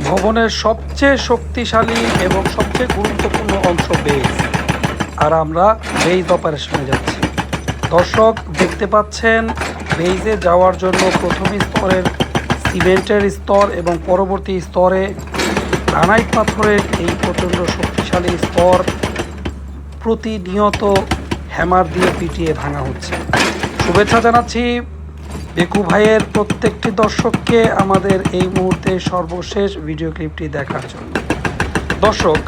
ভবনের সবচেয়ে শক্তিশালী এবং সবচেয়ে গুরুত্বপূর্ণ অংশ বেজ আর আমরা বেজ অপারেশনে যাচ্ছি। দর্শক, দেখতে পাচ্ছেন, বেইজে যাওয়ার জন্য প্রথম স্তরের সিমেন্টের স্তর এবং পরবর্তী স্তরে গ্রানাইট পাথরের এই প্রচণ্ড শক্তিশালী স্তর প্রতিনিয়ত হ্যামার দিয়ে পিটিয়ে ভাঙা হচ্ছে। শুভেচ্ছা জানাচ্ছি বেকু ভাইয়ের প্রত্যেকটি দর্শককে আমাদের এই মুহূর্তে সর্বশেষ ভিডিও ক্লিপটি দেখার জন্য। দর্শক,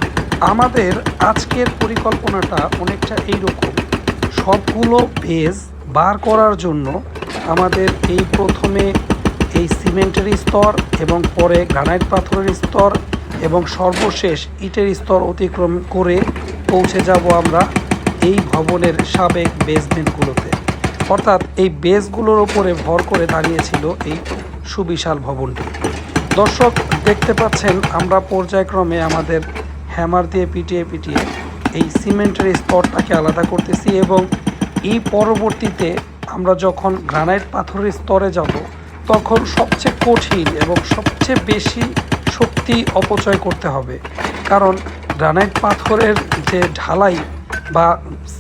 আমাদের আজকের পরিকল্পনাটা অনেকটা এইরকম। সবগুলো বেজ বার করার জন্য আমাদের এই প্রথমে এই সিমেন্টের স্তর এবং পরে গ্রানাইট পাথরের স্তর এবং সর্বশেষ ইটের স্তর অতিক্রম করে পৌঁছে যাব আমরা এই ভবনের সাবেক বেসমেন্টগুলোতে অর্থাৎ এই বেসগুলোর ওপরে ভর করে দাঁড়িয়েছিল এই সুবিশাল ভবনটি। দর্শক, দেখতে পাচ্ছেন, আমরা পর্যায়ক্রমে আমাদের হ্যামার দিয়ে পিটিয়ে পিটিয়ে এই সিমেন্টের স্তরটাকে আলাদা করতেছি এবং এই পরবর্তীতে আমরা যখন গ্রানাইট পাথরের স্তরে যাব, তখন সবচেয়ে কঠিন এবং সবচেয়ে বেশি শক্তি অপচয় করতে হবে। কারণ গ্রানাইট পাথরের যে ঢালাই বা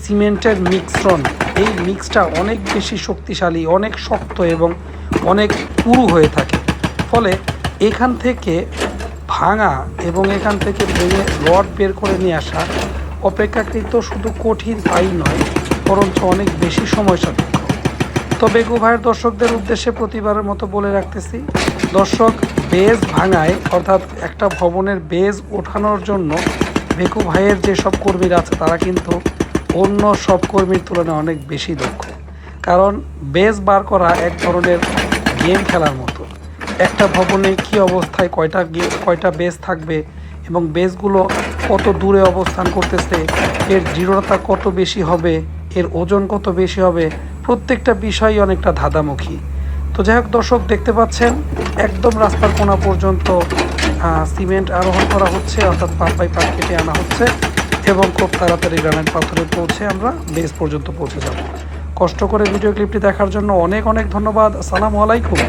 সিমেন্টের মিক্সরন এই মিক্সটা অনেক বেশি শক্তিশালী, অনেক শক্ত এবং অনেক পুরু হয়ে থাকে। ফলে এখান থেকে ভাঙা এবং এখান থেকে ভেঙে রড বের করে নিয়ে আসা অপেক্ষাকৃত শুধু কঠিন তাই নয়, বরঞ্চ অনেক বেশি সময় সাপেক্ষ তো বেগু ভাইয়ের দর্শকদের উদ্দেশ্যে প্রতিবারের মতো বলে রাখতেছি, দর্শক বেজ ভাঙায়, অর্থাৎ একটা ভবনের বেজ ওঠানোর জন্য বেকু ভাইয়ের যেসব কর্মীরা আছে, তারা কিন্তু অন্য সব কর্মীর তুলনায় অনেক বেশি দক্ষ। কারণ বেস বার করা এক ধরনের গেম খেলার মতো। একটা ভবনে কি অবস্থায় কয়টা গে- কয়টা বেজ থাকবে এবং বেসগুলো কত দূরে অবস্থান করতেছে, এর দৃঢ়তা কত বেশি হবে, এর ওজন কত বেশি হবে, প্রত্যেকটা বিষয়ই অনেকটা ধাঁধামুখী। তো যাই হোক দর্শক, দেখতে পাচ্ছেন, একদম রাস্তার কোনা পর্যন্ত সিমেন্ট আরোহণ করা হচ্ছে, অর্থাৎ পাত বাই পাত কেটে আনা হচ্ছে। এবং খুব তাড়াতাড়ি গ্রানাইট পাথরে পৌঁছে আমরা বেস পর্যন্ত পৌঁছে যাব। কষ্ট করে ভিডিও ক্লিপটি দেখার জন্য অনেক অনেক ধন্যবাদ। আসসালামু আলাইকুম।